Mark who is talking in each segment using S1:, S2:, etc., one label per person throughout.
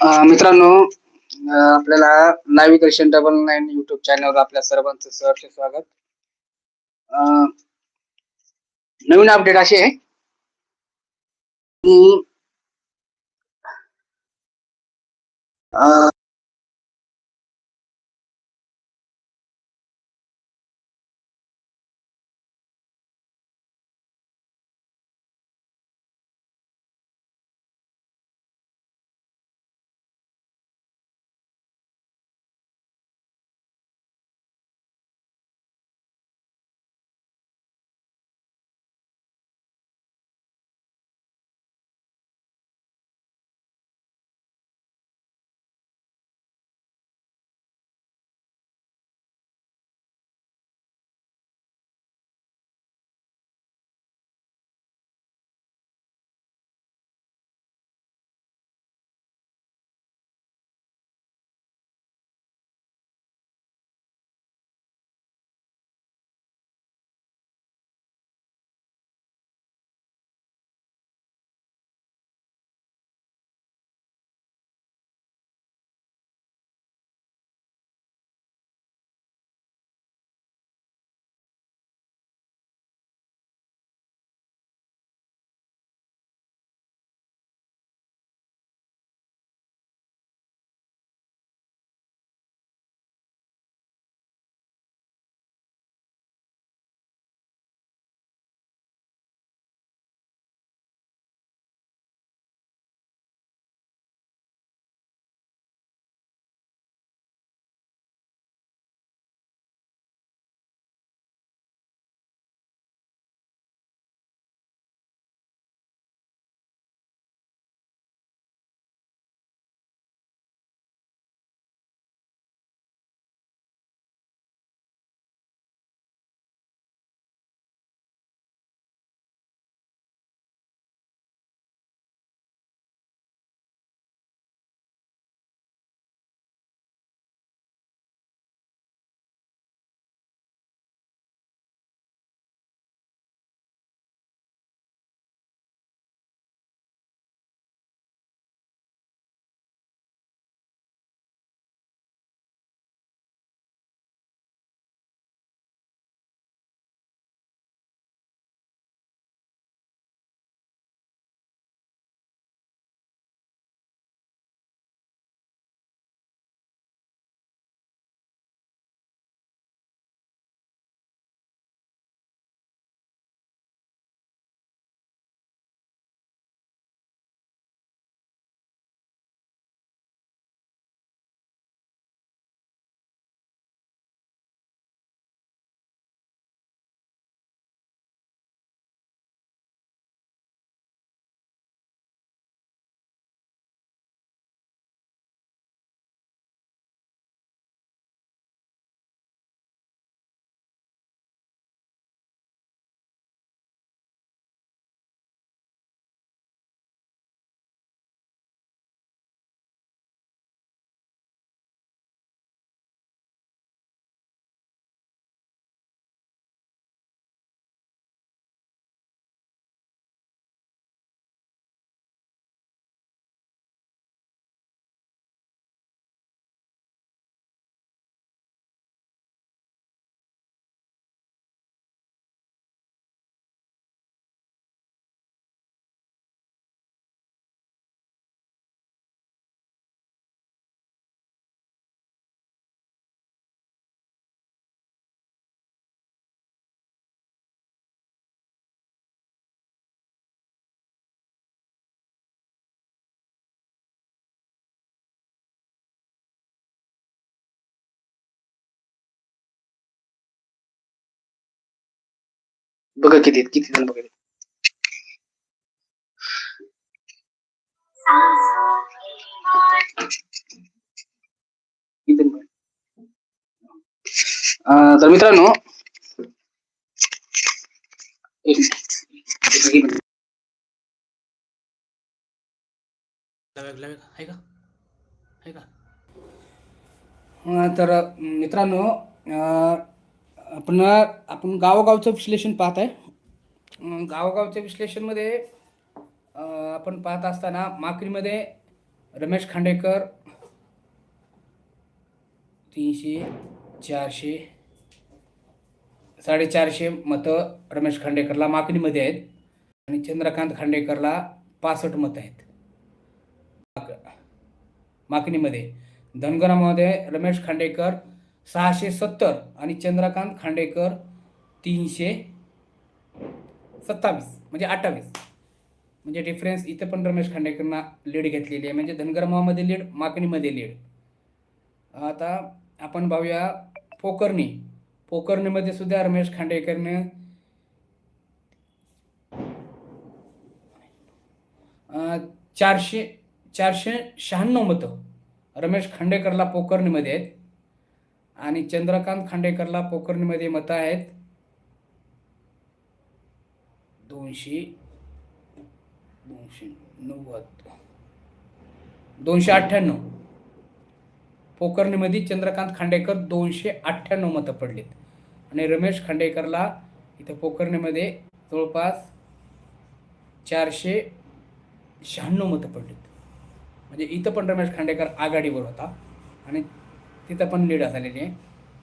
S1: मित्रांनो आपल्याला नाविगेशन double nine YouTube चॅनलवर आपल्या सर्वांचं सहर्ष स्वागत. नवीन अपडेट असे आहे की बघा किती आहेत, किती जण बघा किती जण बघा. अं, तर मित्रांनो एक एक मिनिट.
S2: लवेक लवेक आहे का आहे का
S1: अं, तर मित्रांनो अं, आपण आपण गावोगावचं विश्लेषण पाहत आहे गावोगावच्या विश्लेषणमध्ये आपण पाहत असताना माकरीमध्ये रमेश खांडेकर तीनशे चारशे साडेचारशे मतं रमेश खांडेकरला माकणीमध्ये आहेत आणि चंद्रकांत खांडेकरला पासष्ट मतं आहेत. माक- माकणीमध्ये धनगरामध्ये रमेश खांडेकर सहाशे सत्तर आणि चंद्रकांत खांडेकर तीनशे सत्तावीस म्हणजे अठ्ठावीस. म्हणजे डिफरन्स इथं पण रमेश खांडेकरना लीड घेतलेली आहे. म्हणजे धनगरमामध्ये लीड माकणीमध्ये लीड आता आपण पाहूया पोकर्णी. पोकर्णीमध्ये सुद्धा रमेश खांडेकरने चारशे चारशे शहाण्णव मतं रमेश खांडेकरला पोकर्णीमध्ये आहेत. आणि चंद्रकांत खांडेकरला पोकर्णीमध्ये मतं आहेत. दोनशे दोनशे नव्वद. दोनशे अठ्ठ्याण्णव. पोखरणीमध्ये चंद्रकांत खांडेकर दोनशे अठ्ठ्याण्णव मतं पडलीत. आणि रमेश खांडेकरला इथं पोखरणीमध्ये जवळपास चारशे शहाण्णव मतं पडलीत. म्हणजे इथं पण रमेश खांडेकर आघाडीवर होता. आणि तिथं पण लीड झालेली आहे.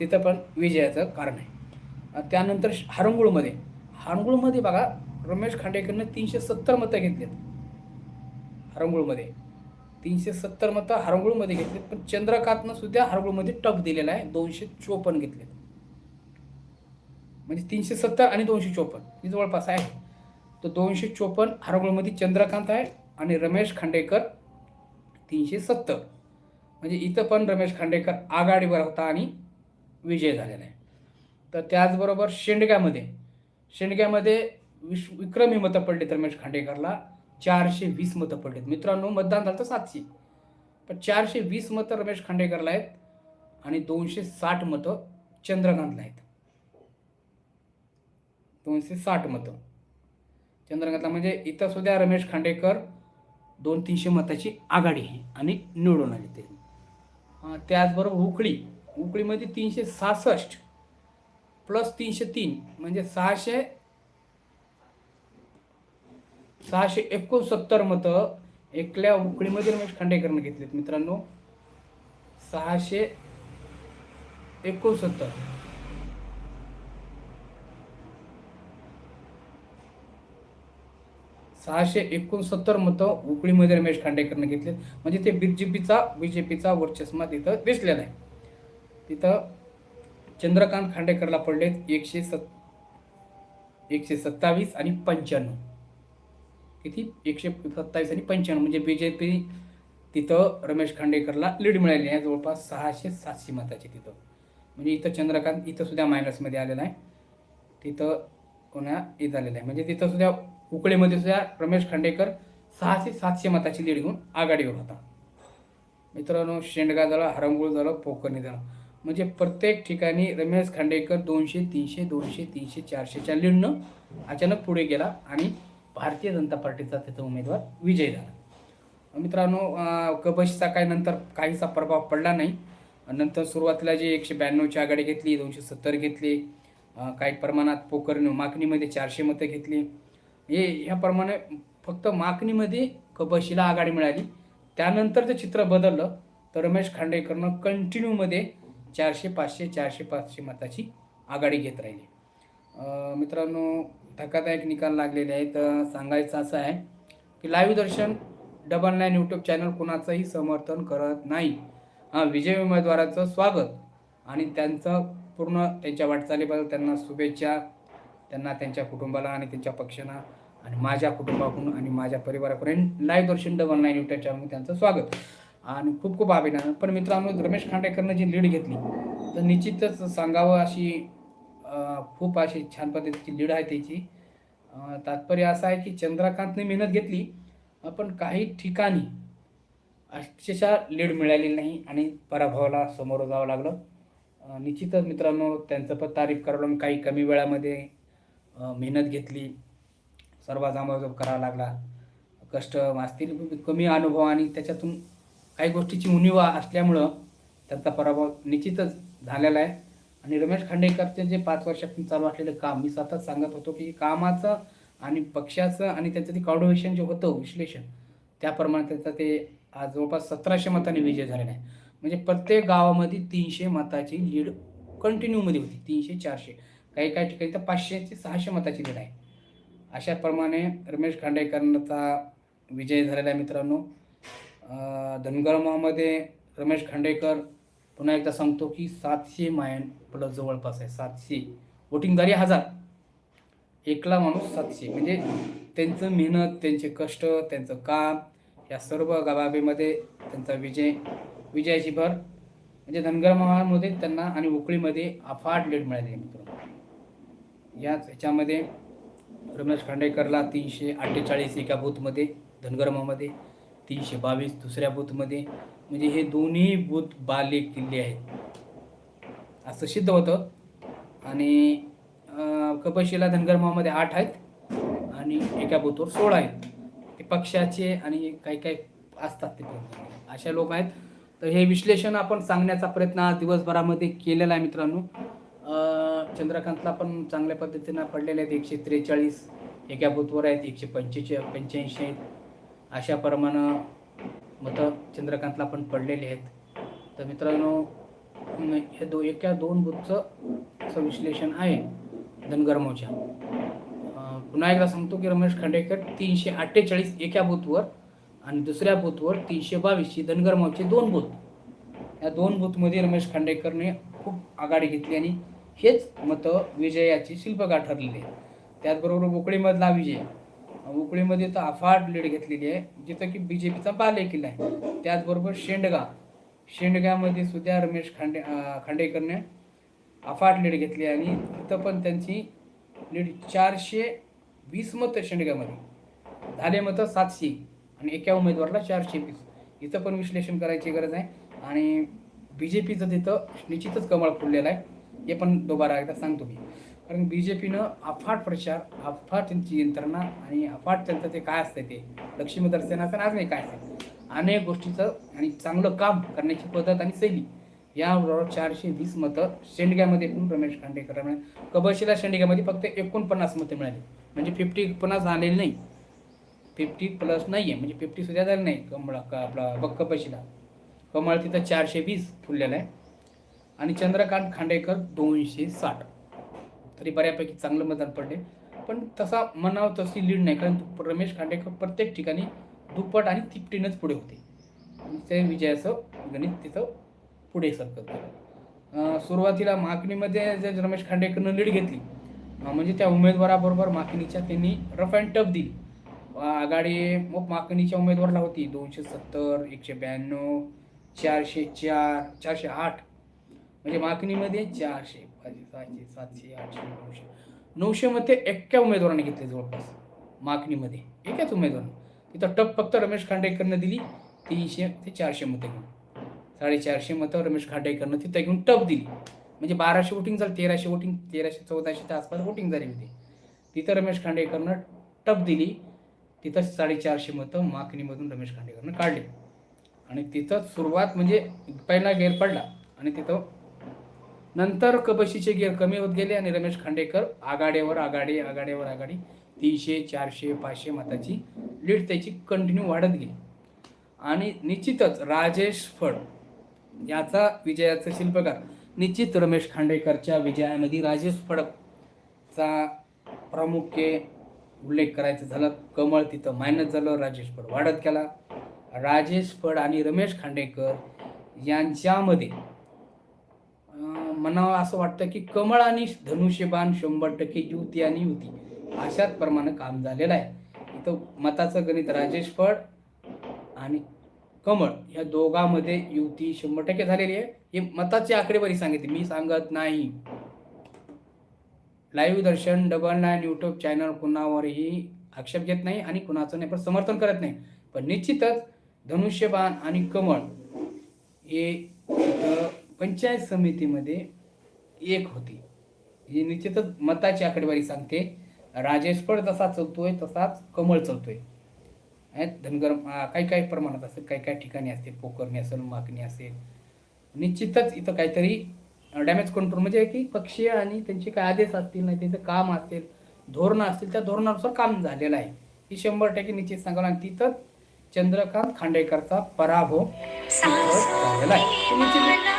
S1: तिथं पण विजयाचं कारण आहे. त्यानंतर श- हरंगुळमध्ये हरंगुळमध्ये बघा रमेश खांडेकरनं तीनशे सत्तर मतं घेतलीत. हरंगुळमध्ये. तीनशे सत्तर मतं हरंगुळमध्ये घेतलीत पण चंद्रकांतनं सुद्धा हरंगुळमध्ये टप दिलेला आहे दोनशे चोपन्न घेतलेत. म्हणजे तीनशे सत्तर आणि दोनशे चोपन्न ही जवळपास आहे. तर दोनशे चोपन्न हरंगुळमध्ये चंद्रकांत आहे आणि रमेश खांडेकर तीनशे सत्तर. म्हणजे इथं पण रमेश खांडेकर आघाडीवर होता आणि विजय झालेला आहे. तर त्याचबरोबर शेंडग्यामध्ये शेंडग्यामध्ये विश विक्रमी मतं पडलीत रमेश खांडेकरला. चारशे वीस मतं पडलीत. मित्रांनो मतदान झालं तर सातशे. पण चारशे वीस मतं रमेश खांडेकरला आहेत आणि दोनशे साठ मतं चंद्रकांतला आहेत. दोनशे साठ मतं. चंद्रकांतला म्हणजे इथं सुद्धा रमेश खांडेकर दोन तीनशे मताची आघाडी आहे आणि निवडून आले ते. त्याचबरोबर उकळी. उकळीमध्ये तीनशे सहासष्ट प्लस तीनशे तीन म्हणजे सहाशे सहाशे एकोणसत्तर मतं एकल्या उकळीमध्ये म्हणजे रमेश खांडेकरनं घेतलेत मित्रांनो. सहाशे एकोणसत्तर. सहाशे एकोणसत्तर मतं उकळीमध्ये रमेश खांडेकरनं घेतले म्हणजे ते बीजेपीचा बीजेपीचा वर्चस्मा तिथं दिसलेला आहे. तिथं चंद्रकांत खांडेकरला पडलेत एकशे सत् एकशे सत्तावीस आणि पंच्याण्णव. किती? एकशे सत्तावीस आणि पंच्याण्णव. म्हणजे बी जे पी तिथं रमेश खांडेकरला लीड मिळाली आहे. जवळपास सहाशे सातशे मताची तिथं. म्हणजे इथं चंद्रकांत इथं सुद्धा मायनसमध्ये आलेला आहे. तिथं कोणा हे झालेलं आहे. म्हणजे तिथं सुद्धा उकळीमध्ये सुद्धा रमेश खांडेकर सहाशे सातशे मताची लीड घेऊन आघाडीवर होता. मित्रांनो शेंडगा झालं हरंगुळ झालं पोकर्णी झालं. म्हणजे प्रत्येक ठिकाणी रमेश खांडेकर दोनशे तीनशे दोनशे तीनशे चारशेच्या लीडनं अचानक पुढे गेला आणि भारतीय जनता पार्टीचा त्याचा उमेदवार विजय झाला. मित्रांनो कबशीचा काय नंतर काहीसा प्रभाव पडला नाही. नंतर सुरुवातीला जे एकशे ब्याण्णवची आघाडी घेतली दोनशे सत्तर घेतली काही प्रमाणात पोकर माकणीमध्ये चारशे मतं घेतली. हे ह्याप्रमाणे फक्त माकणीमध्ये कबशीला आघाडी मिळाली. त्यानंतर चित्र बदललं. तर रमेश खांडेकरनं कंटिन्यूमध्ये चारशे पाचशे चारशे पाचशे मताची आघाडी घेत राहिली. मित्रांनो धक्कादायक निकाल लागलेले आहेत. सांगायचं असं आहे की live Darshan double nine YouTube channel कोणाचंही समर्थन करत नाही. हां विजय उमेदवाराचं स्वागत आणि त्यांचं पूर्ण त्यांच्या वाटचालीबद्दल त्यांना शुभेच्छा. त्यांना त्यांच्या कुटुंबाला आणि त्यांच्या पक्षांना आणि माझ्या कुटुंबाकडून आणि माझ्या परिवाराकडून live Darshan double nine YouTube channel त्यांचं स्वागत. आणि खूप खूप अभिनंदन. पण मित्रांनो रमेश खांडेकरनं जी लीड घेतली तर निश्चितच सांगावं अशी खूप अशी छान पद्धतीची लीड आहे त्याची. तात्पर्य असं आहे की चंद्रकांतने मेहनत घेतली पण काही ठिकाणी अक्षरशः लीड मिळाली नाही आणि पराभवाला समोरं जावं लागलं. निश्चितच मित्रांनो त्यांचं पण तारीफ करावं काही कमी वेळामध्ये मेहनत घेतली. सर्व जांभोजोब करावा लागला. कष्ट असतील कमी अनुभव आणि त्याच्यातून काही गोष्टीची उणीवा असल्यामुळं त्यांचा पराभव निश्चितच झालेला आहे. आणि रमेश खांडेकरचे जे पाच वर्षातून चालू असलेलं काम मी सतत सांगत होतो की कामाचं आणि पक्षाचं आणि त्यांचं ते कॉर्डोवेशन जे होतं विश्लेषण त्याप्रमाणे त्याचं ते आज जवळपास सतराशे मतांनी विजय झालेला आहे. म्हणजे प्रत्येक गावामध्ये तीनशे मताची लीड कंटिन्यूमध्ये होती. तीनशे चारशे. काही काही ठिकाणी तर पाचशे ते सहाशे मताची लीड आहे. अशाप्रमाणे रमेश खांडेकरांचा विजय झालेला आहे मित्रांनो. धनगरमामध्ये रमेश खांडेकर पुन्हा एकदा सांगतो की सातशे मायन प्लस जवळपास आहे. सातशे. वोटिंगदारी हजार. एकला माणूस सातशे. म्हणजे त्यांचं मेहनत त्यांचे कष्ट त्यांचं काम या सर्व गबाबीमध्ये त्यांचा विजय विजयाची भर. म्हणजे धनगर महामध्ये त्यांना आणि उकळीमध्ये अफाट लीड मिळाली मित्रांनो. याच ह्याच्यामध्ये रमेश खांडेकरला तीनशे अठ्ठेचाळीस एका बूथमध्ये धनगरमामध्ये तीनशे बावीस दुसऱ्या बूथमध्ये. म्हणजे हे दोन्ही बूथ बाले किल्ले आहेत. असं सिद्ध होतं. आणि कपशीला धनगरमामध्ये आठ आहेत आणि एका बूथवर सोळा आहेत. ते पक्षाचे आणि काही काही असतात ते अशा लोक आहेत. तर हे विश्लेषण आपण सांगण्याचा प्रयत्न आज दिवसभरामध्ये केलेला आहे मित्रांनो. चंद्रकांतला पण चांगल्या पद्धतीनं पडलेले आहेत एकशे त्रेचाळीस. एका बूथवर आहेत एकशे पंचेचे पंच्याऐंशी आहेत. अशा प्रमाणे मतं चंद्रकांतला पण पडलेले आहेत. तर मित्रांनो हे दो एका दोन बूथचं विश्लेषण आहे धनगरमोच्या पुन्हा एकदा सांगतो की रमेश खांडेकर तीनशे अठ्ठेचाळीस एका बूथवर आणि दुसऱ्या बूथवर तीनशे बावीसची धनगरमावचे दोन बूथ. या दोन बूथमध्ये रमेश खांडेकरने खूप आघाडी घेतली आणि हेच मतं विजयाची शिल्पकार ठरलेली आहे त्याचबरोबर उकळीमधला विजय. उकळीमध्ये तर अफाट लीड घेतलेली आहे जिथं की बी जे पीचा बाले किल्ला आहे. त्याचबरोबर शेंडगा. शेंडगामध्ये सुद्धा रमेश खांडे खांडेकरने अफाट लीड घेतली आणि तिथं पण त्यांची लीड चारशे वीस मतं शेंडगामध्ये झाले मतं सातशे आणि एका उमेदवाराला चारशे वीस. इथं पण विश्लेषण करायची गरज आहे आणि बी जे पीचं तिथं निश्चितच कमळ फुललेलं आहे. हे पण दोबारा एकदा सांगतो मी. कारण बी जे पीनं अफाट प्रचार अफाट त्यांची यंत्रणा आणि अफाट त्यांचं ते काय असतं ते लक्ष्मी दर्शनाचं आज नाही काय असतं अनेक गोष्टीचं आणि चांगलं काम करण्याची पद्धत आणि शैली. याबरोबर चारशे वीस मतं शेंडग्यामध्ये पण रमेश खांडेकर मिळाले कबशीला शेंडग्यामध्ये फक्त एकोणपन्नास मतं मिळाली. म्हणजे फिफ्टी पन्नास झालेली नाही. फिफ्टी म्हणजे प्लस नाही आहे म्हणजे फिफ्टी सुद्धा झालं नाही कमळा का आपला बक्कपशीला कमळ तिथं चारशे वीस फुललेलं आहे. आणि चंद्रकांत खांडेकर दोनशे साठ. तरी बऱ्यापैकी चांगलं मतदान पडले. पण तसा म्हणावं तशी लीड नाही. कारण रमेश खांडेकर प्रत्येक ठिकाणी दुप्पट आणि तिपटीनंच पुढे होते. ते विजयाचं गणित तिथं पुढे सरकत सुरुवातीला माकणीमध्ये जे रमेश खांडेकरनं लीड घेतली म्हणजे त्या उमेदवाराबरोबर माकणीच्या त्यांनी रफ अँड टफ दिली. आघाडी मग माकणीच्या उमेदवाराला होती दोनशे सत्तर एकशे ब्याण्णव चारशे चार चारशे आठ. म्हणजे माकणीमध्ये चारशे पाचशे सहाशे सातशे आठशे नऊशे. नऊशेमध्ये एक्क्या उमेदवारांनी घेतले जवळपास माकणीमध्ये एकाच उमेदवारानं तिथं टप फक्त रमेश खांडेकरनं दिली तीनशे ते चारशे मतं घेऊन. साडेचारशे मतं रमेश खांडेकरनं तिथं घेऊन टप दिली. म्हणजे बाराशे वोटिंग झालं तेराशे वोटिंग तेराशे चौदाशेच्या आसपास वोटिंग झाली होती. तिथं रमेश खांडेकरनं टप दिली तिथं साडेचारशे मतं माकणीमधून रमेश खांडेकरनं काढले. आणि तिथं सुरुवात म्हणजे पहिला गेअर पडला आणि तिथं नंतर कबशीचे गिअर कमी होत गेले आणि रमेश खांडेकर आघाडीवर आघाडी आघाडीवर आघाडी तीनशे चारशे पाचशे मताची लीड त्याची कंटिन्यू वाढत गेली. आणि निश्चितच राजेश फड याचा विजयाचा शिल्पकार निश्चित रमेश खांडेकरच्या विजयामध्ये राजेश फडकचा प्रामुख्य उल्लेख करायचा झाला. कमळ तिथं मायनस झालं राजेश फड वाढत गेला. राजेश फड आणि रमेश खांडेकर यांच्यामध्ये मनाला असं वाटतं की कमळ आणि धनुष्यबाण शंभर टक्के युती आणि युती. अशाच प्रमाणे काम झालेलं आहे. इथं मताचं गणित राजेश फड आणि कमळ या दोघांमध्ये युती शंभर टक्के झालेली आहे. हे मताची आकडेवारी सांगितली. मी सांगत नाही. Live Darshan double nine YouTube channel कुणावरही आक्षेप घेत नाही आणि कुणाचं नाही पण समर्थन करत नाही. पण निश्चितच धनुष्यबाण आणि कमळ हे इथं पंचायत समितीमध्ये एक होती. ही निश्चितच मताची आकडेवारी सांगते. राजेश फड जसा चलतोय तसाच कमळ चलतोय. धनगर काही काही प्रमाणात असेल काही काही ठिकाणी असते पोकरणी असेल मागणी असेल. निश्चितच इथं काहीतरी डॅमेज कंट्रोल म्हणजे की पक्षीय आणि त्यांचे काय आदेश असतील नाही त्यांचं काम असेल धोरणं असतील त्या धोरणानुसार काम झालेलं आहे. ही शंभर टक्के निश्चित सांगावं आणि तिथंच चंद्रकांत खांडेकरचा पराभव झालेला आहे.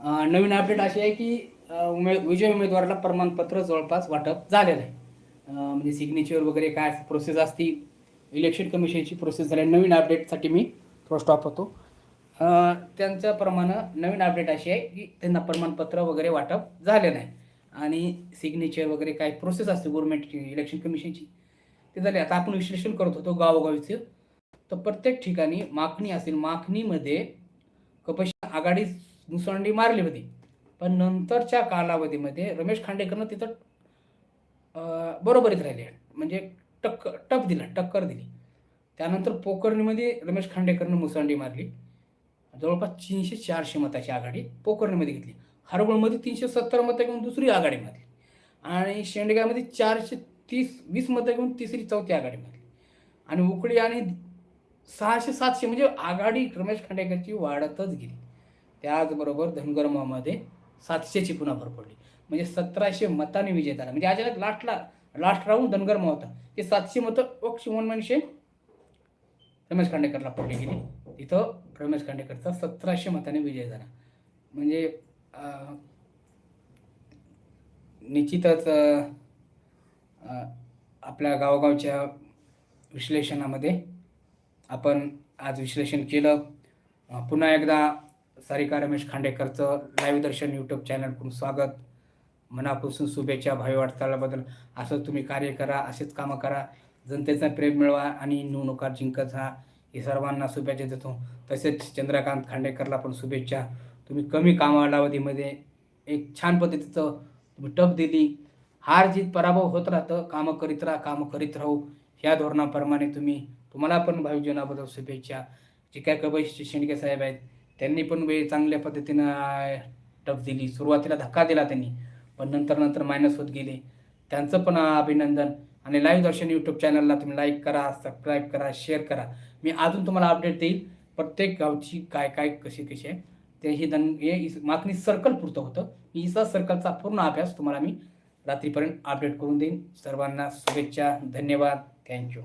S1: नवीन अपडेट अशी आहे की उमे विजय उमेदवाराला प्रमाणपत्र जवळपास वाटप झालेलं आहे म्हणजे सिग्नेचर वगैरे काय प्रोसेस असती इलेक्शन कमिशनची प्रोसेस झाली आहे. नवीन अपडेटसाठी मी थोडं स्टॉप होतो त्यांच्याप्रमाणे नवीन अपडेट अशी आहे की त्यांना प्रमाणपत्र वगैरे वाटप झालेलं आहे. आणि सिग्नेचर वगैरे काय प्रोसेस असते गव्हर्नमेंटची इलेक्शन कमिशनची ते झाले. आता आपण विश्लेषण करत होतो गावोगावीचं. तर प्रत्येक ठिकाणी मागणी असेल. मागणीमध्ये कपशी आघाडी मुसंडी मारली होती. पण नंतरच्या कालावधीमध्ये रमेश खांडेकरनं तिथं बरोबरीत राहिले. म्हणजे टक्क टप दिला टक्कर दिली. त्यानंतर पोकर्णीमध्ये रमेश खांडेकरनं मुसंडी मारली. जवळपास तीनशे चारशे मताची आघाडी पोकर्णीमध्ये घेतली. हरवळमध्ये तीनशे सत्तर मतं घेऊन दुसरी आघाडी मारली. आणि शेंडगामध्ये चारशे तीस वीस मतं घेऊन तिसरी चौथी आघाडी मारली. आणि उकडी आणि सहाशे सातशे म्हणजे आघाडी रमेश खांडेकरची वाढतच गेली. त्याचबरोबर धनगरमामध्ये सातशेची पुन्हा भर पडली. म्हणजे सतराशे मताने विजय झाला. म्हणजे अचानक लास्टला लास्ट राहून धनगरमा होता. ते सातशे मतं पक्ष मनशे रमेश खांडेकरला पडली गेली. तिथं रमेश खांडेकरचा सतराशे मताने विजय झाला. म्हणजे निश्चितच आपल्या गावगावच्या विश्लेषणामध्ये आपण आज विश्लेषण केलं. पुन्हा एकदा सारिका रमेश खांडेकरचं लाईव्ह दर्शन यूट्यूब चॅनलकडून स्वागत. मनापासून शुभेच्छा भावी वाटचालाबद्दल. असं तुम्ही कार्य करा असेच कामं करा. जनतेचा प्रेम मिळवा आणि निवडणुका जिंकत हा हे सर्वांना शुभेच्छा देतो. तसेच चंद्रकांत खांडेकरला पण शुभेच्छा. तुम्ही कमी कामालावधीमध्ये एक छान पद्धतीचं तुम्ही टप दिली. हार जीत पराभव होत राहतं. कामं करीत राहा कामं करीत राहू. ह्या धोरणाप्रमाणे तुम्ही तुम्हाला पण भावी जीवनाबद्दल शुभेच्छा. जे काय कबईचे शेंडके साहेब आहेत त्यांनी पण वेळ चांगल्या पद्धतीनं टप दिली. सुरुवातीला धक्का दिला त्यांनी पण नंतर नंतर मायनस होत गेले. त्यांचं पण अभिनंदन. आणि लाईव्ह दर्शन यूट्यूब चॅनलला तुम्ही लाईक करा सबस्क्राईब करा शेअर करा. मी अजून तुम्हाला अपडेट देईल प्रत्येक गावची काय काय कशी कशी आहे. ते ही दन हे मागणी सर्कल पुरतं होतं. मी इसा सर्कलचा पूर्ण अभ्यास तुम्हाला मी रात्रीपर्यंत अपडेट करून देईन. सर्वांना शुभेच्छा धन्यवाद. थँक्यू